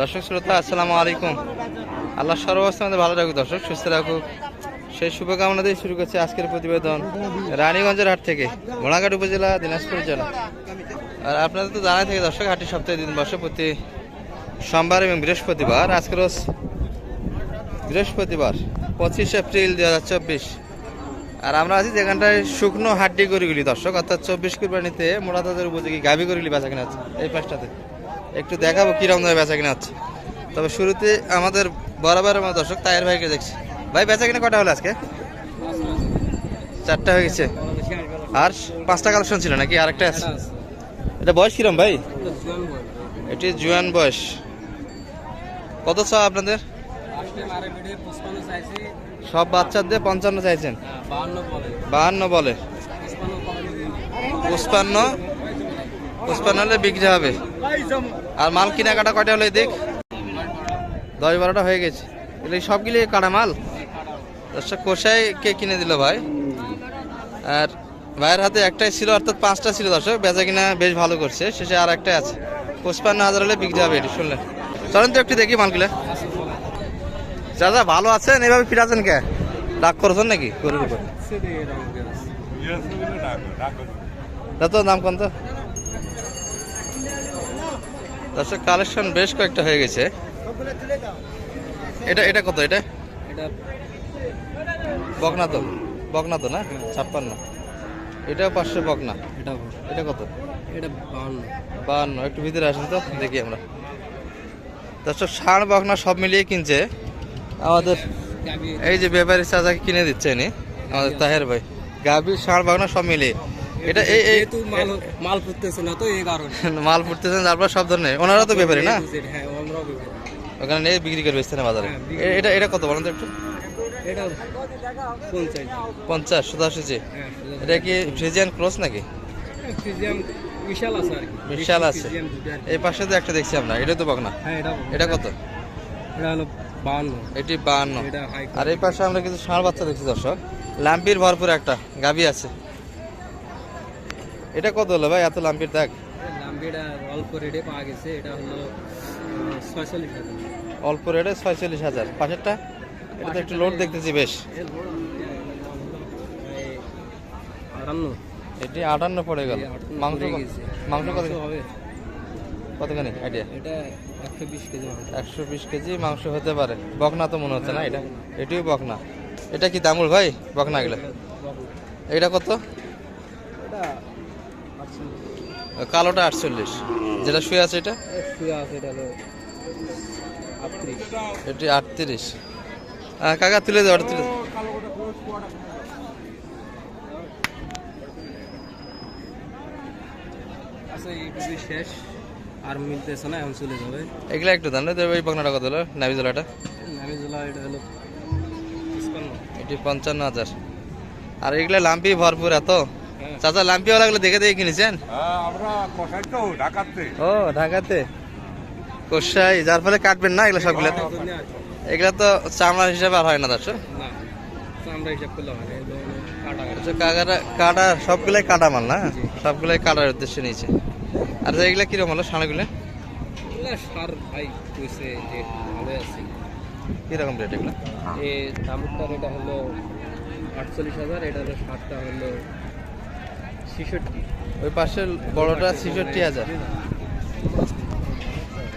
দর্শক শ্রোতা, আসসালামু আলাইকুম। আল্লাহ সর্বাবস্থা আমাদের ভালো রাখুক, দর্শক সুস্থ রাখুক। সেই শুভকামনা দিয়ে শুরু করছে আজকের প্রতিবেদন রানীগঞ্জের হাট থেকে ঘোড়াঘাট উপজেলা, দিনাজপুর জেলা। আর আপনাদের তো জানাই থাকে, দর্শক, হাটটি সপ্তাহে দিন বসে, প্রতি সোমবার এবং বৃহস্পতিবার। আজকে রোজ বৃহস্পতিবার, পঁচিশ এপ্রিল দু হাজার চব্বিশ। আর আমরা আছি যেখানটায় শুকনো হাড্ডি গরুগুলি, দর্শক, অর্থাৎ চব্বিশ কুরবানিতে মোড়াতাদের উপযোগী গাভী গরুগুলি বেচা কিনা হচ্ছে, এই পাশটাতে। একটু দেখাবো কীরকম ভাবে বেচা কিনা হচ্ছে। তবে শুরুতে আমাদের বরাবর আমার দর্শক তায়ের ভাইকে দেখছি। ভাই, বেচা কিনা কটা হলো আজকে? চারটা হয়ে গেছে। আর পাঁচটা কালেকশন ছিল নাকি? আরেকটা আছে। এটা বয়স কিরম ভাই? এটি জুয়ান বয়স। কত চা আপনাদের? সব বাচ্চাদের পঞ্চান্ন চাইছেন? বাহান্ন বলে। পুষ্পান্ন পুষ্পান্ন হলে বিক্রি হবে। আর মাল কেনাকাটা কয়টা হলো দেখ দশ বারোটা হয়ে গেছে। এগুলো সবগুলি কাটা মাল? দশটা কোষাই কে কিনে দিল ভাই? আর ভাইয়ের হাতে একটাই ছিল অর্থাৎ পাঁচটা ছিল দর্শক। বেচা কিনা বেশ ভালো করছে। শেষে আর একটাই আছে। পুষ্পান্ন হাজার হলে বিক্রি হবে এটি শুনলেন। চলেন তো একটু দেখি মালগুলা। দাদা ভালো আছেন? এইভাবে ফিরাছেন কে? ডাক করছেন নাকি? গরুর উপর? তো দাম কত? দর্শক কালেকশন বেশ কয়েকটা হয়ে গেছে। এটা এটা কত এটা? বকনা তো বকনা তো না? ছাপ্পান্ন। এটাও পাঁচশো বকনা। এটা কত? এটা বাহান্ন একটু ভিতরে আসেন তো দেখি আমরা। দর্শক ষাঁড় বকনা সব মিলিয়ে কিনছে। আমাদের এই যে ব্যাপারী চাচাকে কিনে দিচ্ছে ইনি আমাদের তাহের ভাই। গাভি ষাঁড় বাগনা সব মিলিয়ে। এটা এই যেহেতু মাল মাল ফুটতেছে না তো এই কারণে। মাল ফুটতেছেন তারপর সব ধরনের। ওনারা তো ব্যাপারী না? হ্যাঁ আমরাও ব্যাপারী। ওখানে নিয়ে বিক্রি করে বেচছে না বাজারে? হ্যাঁ, এটা এটা কত বলেন তো একটু? এটা পঞ্চাশ। শতাশি যে হ্যাঁ এটা কি ফ্রিজিয়ান ক্রস নাকি? ফিজিয়াম বিশাল আছে। এই পাশে তো একটা দেখছি আমরা এটা তো বকনা। হ্যাঁ এটা কত? এটা বাহান্ন। আর এই পাশে আমরা কিছু ষাঁড় বাচ্চা দেখছি দর্শক। লাম্পির ভরপুর একটা গাবি আছে। এটা কত হলো ভাই? এত লাম্পির দাগ? লাম্বিটা অল্প রেটে পাওয়া গেছে এটা হলো ছয়চল্লিশ হাজার। অল্প রেটে ছয়চল্লিশ হাজার। পাশেরটা? এটা তো একটু লোড দেখতেছি বেশ। আটান্ন। এটি আটান্ন পড়ে গেল। মাংস। মাংস কত? হবে। কতখানি? আইডিয়া এটা একশো বিশ কেজি একশো বিশ কেজি মাংস হতে পারে। বকনা তো মনে হচ্ছে না এটা? এটিও বকনা। এটা কি দামুল ভাই? বকনা গেলে এটা কত? এটা কালোটা আটচল্লিশ। যেটা শুয়ে আছে এটা? শুয়ে আছে এটা আটত্রিশ। এটি আটত্রিশ। কাকা তুলে দাও তুলে আচ্ছা শেষ। আর মিলতেছে না এখন চলে যাবে। এগুলা একটু দাম কত হলো? এটা হলো এটি পঞ্চান্ন হাজার। আর এগুলা লাম্পি ভরপুর এত? হ্যাঁ চাচা লাম্পিওয়ালাগুলো দেখে দেখে কিনেছেন? হ্যাঁ, ও ঢাকাতে? কোষাই যার ফলে কাটবেন না এগুলো সবগুলো? এগুলো তো চামড়ার হিসাবে আর হয় না দর্শক না তো আমরা হিসাব করলে হয় না এগুলো হলো কাটা আচ্ছা, কাটা সবগুলাই কাটা মাল না? সবগুলাই কাটার উদ্দেশ্যে নিয়েছে। আর এগুলা কীরকম হলো সানাগুলো এগুলো সার ভাই কইছে যে ভালো আছে। কীরকম রেট এগুলো? এ হলো আটচল্লিশ হাজার এটা হলো সারটা হলো ছেষট্টি। ওই পাশে বড়টা ছেষট্টি হাজার।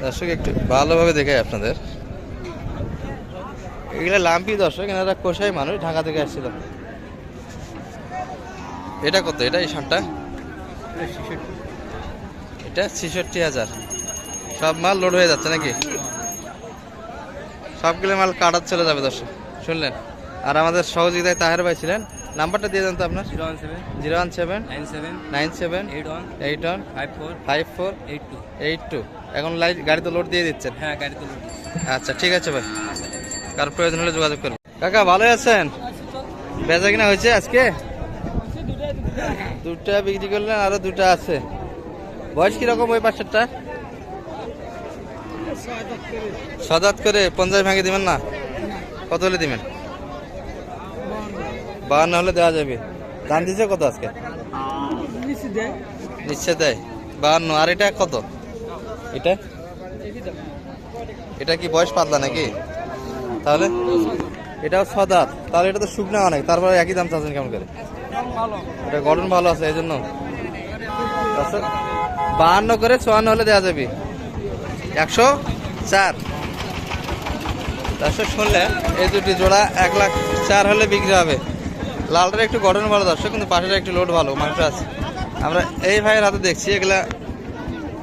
দর্শক একটু ভালোভাবে দেখাই আপনাদের। এগুলা লাম্পি দর্শক এনারা কোষাই মানুষ ঢাকা থেকে আসছিল। এটা কত? এটা এই শার্টটা? এটা ছেষট্টি হাজার। সব মাল লোড হয়ে যাচ্ছে নাকি? সবগুলো মাল কাটার চলে যাবে দর্শক শুনলেন। আর আমাদের সহযোগিতায় তাহের ভাই ছিলেন। নাম্বারটা দিয়ে দেন তো আপনার। Zero one seven. Zero one seven. Nine seven. Nine seven. Eight one. Eight one. Five four. Five four. Eight two. Eight two. এখন লাইট গাড়ি তো লোড দিয়ে দিচ্ছেন? হ্যাঁ গাড়ি তো আচ্ছা ঠিক আছে ভাই। কার প্রয়োজন হলে যোগাযোগ করবেন কাকা ভালো আছেন? বেচা কিনা হয়েছে আজকে? দুটা বিক্রি করলেন আরও দুটা আছে। বয়স কীরকম ওই পাশেরটা সাদাত করে পঞ্চাশ ভাঙে দিবেন না? কত হলে দিবেন? বাহান্ন হলে দেওয়া যাবে। দাম দিছে কত আজকে? নিশ্চয় দেয় বাহান্ন আর এটা কত? এটা? এটা কি বয়স পাতলা নাকি? তাহলে? এটাও ছ তাহলে এটা তো শুকনা অনেক তারপরে একই দাম চাচ্ছেন কেমন করে? এটা গঠন ভালো আছে এই জন্য আচ্ছা, বাহান্ন করে চুয়ান্ন হলে দেওয়া যাবে। একশো চার। দর্শক শুনলেন এই দুটি জোড়া এক লাখ চার হলে বিক্রি হবে। লালটার একটু গঠন ভালো দর্শক কিন্তু পাশের একটু লোড ভালো মাংস আছে। আমরা এই ভাইয়ের হাতে দেখছি এগুলা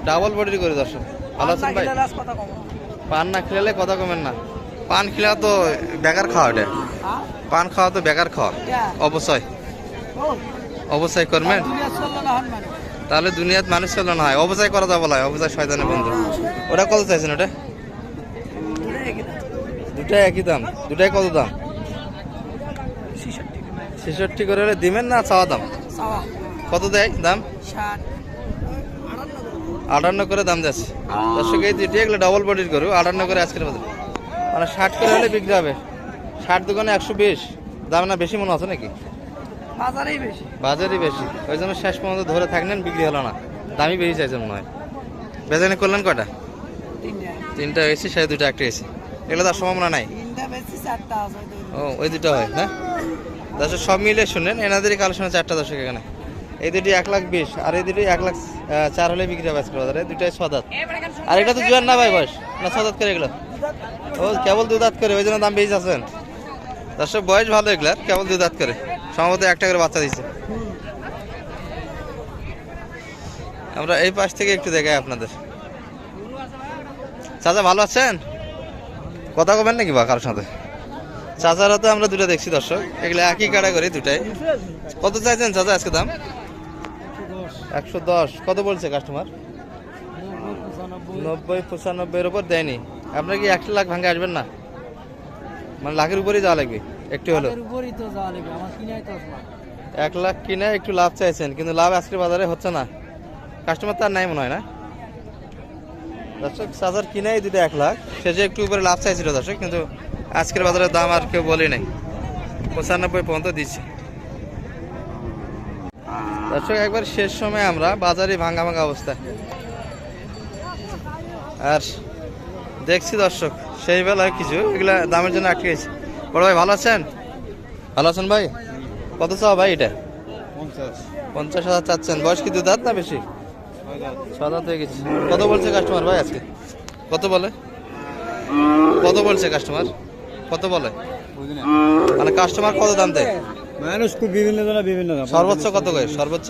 ডাবল বডির করে দর্শক। ভালো আছেন ভাই? পান না খেলে কথা কমেন না। পান খেলা তো বেকার খাওয়া এটা পান খাওয়া তো বেকার খাওয়া। অবশ্যই। অবশ্যই করবেন? তাহলে দুনিয়াত মানুষ চলো না হয়। অবশ্যই করা যাব হয়। অবশ্যই শয়তানের বন্ধু। ওটা কত চাইছেন ওটা? দুটাই একই দাম। দুটাই কত দাম? ছেষট্টি করে হলে দিবেন না চাওয়া দাম? কত দেয় দাম? আটান্ন করে দাম যাচ্ছে। দর্শক এই দুটি এগুলো ডবল বডির করু আটান্ন করে আজকের মধ্যে মানে ষাট করে হলে বিক্রি হবে। ষাট দোকানে একশো বিশ। দাম না বেশি মনে আছে নাকি? বাজারেই বেশি। বাজারই বেশি। ওই জন্য শেষ পর্যন্ত ধরে থাকলেন বিক্রি হলো না। দামই বেশি চাইছে মনে হয়। বেজানি করলেন কটা তিনটা। তিনটা হয়েছে সে দুটো একটা হয়েছে। এগুলো তার সম্ভাবনা নাই। ও ওই দুটো হয় না? দর্শক, সব মিলে শুনেন এনাদেরই কালেকশন চারটা দর্শক এখানে। এই দুটি এক লাখ বিশ, আর এই দুটি এক লাখ চার হলে বিক্রি হবে আজকের বাজারে। দুটাই সদাত আর এটা তো জুয়ার না ভাই বয়স? না সদাত করে এগুলো? ও, কেবল দু দাঁত করে, ওই জন্য দাম বেশি আছেন দর্শক, বয়স ভালো এগুলার, কেবল দু দাঁত করে। সম্ভবত একটা করে বাচ্চা দিচ্ছে। আমরা এই পাশ থেকে একটু দেখাই আপনাদের। চাচা, ভালো আছেন? কথা কবেন নাকি বা কারোর সাথে? চাচারা তো আমরা দুটো দেখছি দর্শক। এগুলো একই ক্যাটাগরি দুটাই। কত চাইছেন চাচা আজকে দাম? একশো দশ। কত বলছে কাস্টমার নব্বই পঁচানব্বইয়ের উপর দেয়নি। আপনার কি একশো লাখ ভাঙে আসবেন না? মানে লাখের উপরেই যাওয়া লাগবে একটু হলো এক লাখ কিনে একটু লাভ চাইছেন কিন্তু লাভ আজকের বাজারে হচ্ছে না। কাস্টমার তার নাই মনে হয় না? দর্শক চাচার কিনাই দুটো এক লাখ। সে যে একটু উপরে লাভ চাইছিল দর্শক কিন্তু আজকের বাজারের দাম আর কেউ বলি নাই। পঁচানব্বই পর্যন্ত দিচ্ছে। দর্শক একবার শেষ সময় আমরা বাজারে ভাঙা ভাঙ্গা অবস্থা। আর দেখছি দর্শক সেই বেলায় কিছু এগুলা দামের জন্য আটকে গেছে। বড় ভাই ভালো আছেন? ভালো আছেন ভাই? কত চাও ভাই এটা? পঞ্চাশ। হাজার চাচ্ছেন। বয়স কি দু দাঁত না বেশি? ছ দাঁত হয়ে গেছে। কত বলছে কাস্টমার ভাই আজকে? কত বলে? কত বলছে কাস্টমার কত বলে? মানে কাস্টমার কত দাম দেয়? মানুষ খুব বিভিন্ন জনা বিভিন্ন দাম। সর্বোচ্চ কত করে? সর্বোচ্চ?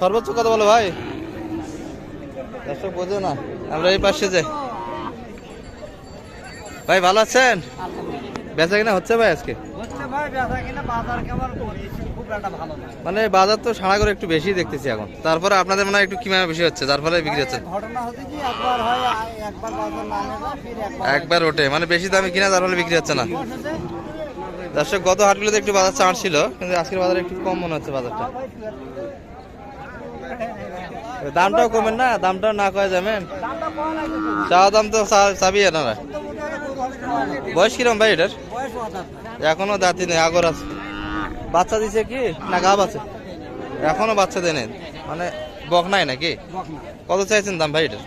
সর্বোচ্চ কত বলে ভাই? দর্শক বোঝে না। আমরা এই পাশে যে ভাই ভালো আছেন? বেচা কিনা হচ্ছে ভাই আজকে? হচ্ছে ভাই বেচা কিনা বাজার কেমন মানে বাজার তো সারা করে একটু বেশি দেখতেছি এখন। তারপরে আপনাদের মনে হয় একটু কিমা বেশি হচ্ছে? তার ফলে বিক্রি হচ্ছে। একবার ওঠে। মানে বেশি দামে কিনা তার ফলে বিক্রি হচ্ছে না। দর্শক গত হাটগুলোতে একটু বাজার চার ছিল কিন্তু আজকের বাজারে একটু কম মনে হচ্ছে বাজারটা। দামটাও কমেন না দামটাও না কয়ে যাবেন। চাওয়া দাম তো চাবি এনারা বয়স কিরম ভাই এটার? এখনও দাঁতি নেই আগর আছে। বাচ্চা দিছে কি? না গাব আছে? এখনও বাচ্চা দেয়। মানে বক নাই নাকি? কত চাইছেন দাম ভাই ভাই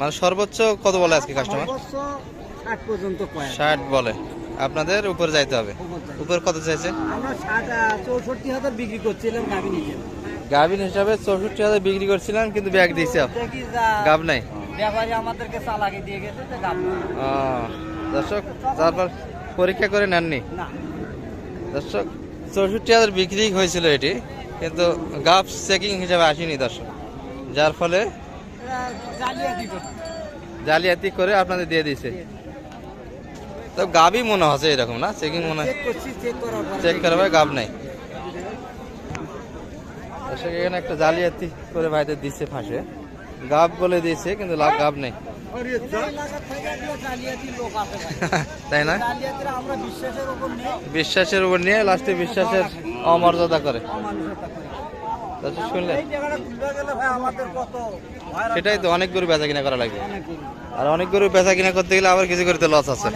মানে সর্বোচ্চ কত বলে আজকে কাস্টমার ষাট বলে। আপনাদের উপরে যাইতে হবে। উপর কত চাইছে? চৌষট্টি হাজার বিক্রি করছিলাম গাভিন হিসাবে চৌষট্টি হাজার বিক্রি করছিলাম কিন্তু ব্যাগ দিয়েছে গাব নাই? ব্যাপারী আমাদেরকে চালাকি দিয়ে গেছে গাভ দর্শক তারপর পরীক্ষা করে নেননি? দর্শক চৌষট্টি হাজার বিক্রি হয়েছিল এটি কিন্তু গাপ চেকিং হিসাবে আসেনি দর্শক। যার ফলে জালিয়াতি করে আপনাদের দিয়ে দিয়েছে। তো গাবই মনে হচ্ছে এরকম না? চেকিং মনে হয় চেক করা ভাই গাব নাই। দর্শক এখানে একটা জালিয়াতি করে ভাইদের দিচ্ছে ফাঁসে। গাব বলে দিয়েছে কিন্তু লাভ গাব নেই। তাই না? বিশ্বাসের উপর নিয়ে লাস্টে বিশ্বাসের অমর্যাদা করে শুনলেন। সেটাই তো অনেক গরু বেচা কিনা করা লাগবে আর অনেক গরু বেচা কিনা করতে গেলে আবার কিছু করতে লস আছে।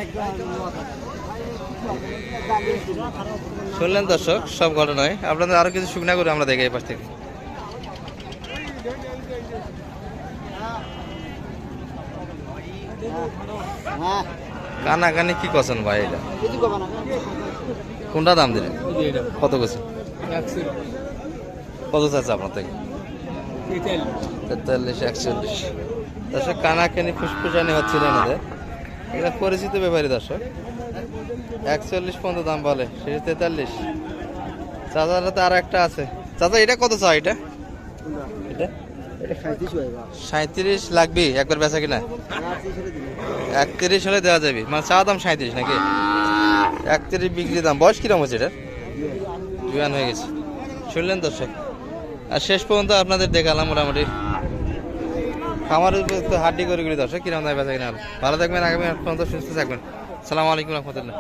শুনলেন দর্শক সব ঘটনায় আপনাদের আরও কিছু শুকনা করে আমরা দেখি এই পাশ থেকে। হ্যাঁ। কানাকানি কি করছেন ভাই এটা? কোনটা দাম দিলেন? এটা। কত একশো কত চাচ্ছে আপনার থেকে? তেতাল্লিশ একচল্লিশ। দর্শক কানাকানি ফুসফুসানি হচ্ছিল এনাদের এরা পরিচিত ব্যাপারী দর্শক। একচল্লিশ পর্যন্ত দাম বলে শেষে তেতাল্লিশ। চাচার তো আর একটা আছে। চাচা এটা কত চা এটা এটা এটা? সাঁত্রিশ লাগবে, একবার বেচা কিনা? একত্রিশ হলে দেওয়া যাবে। মানে চা দাম সাঁত্রিশ নাকি? একত্রিশ বিক্রি দাম। বয়স কিরম হচ্ছে এটা জুয়ান হয়ে গেছে। শুনলেন দর্শক? আর শেষ পর্যন্ত আপনাদের দেখালাম মোটামুটি। খামারের হাড্ডি করে করে দর্শক, কিরম দাম বেচা কিনা ভালো থাকবেন, আগামী পর্যন্ত সুস্থ থাকবেন। সালাম আলাইকুম রহমতুল্লাহ।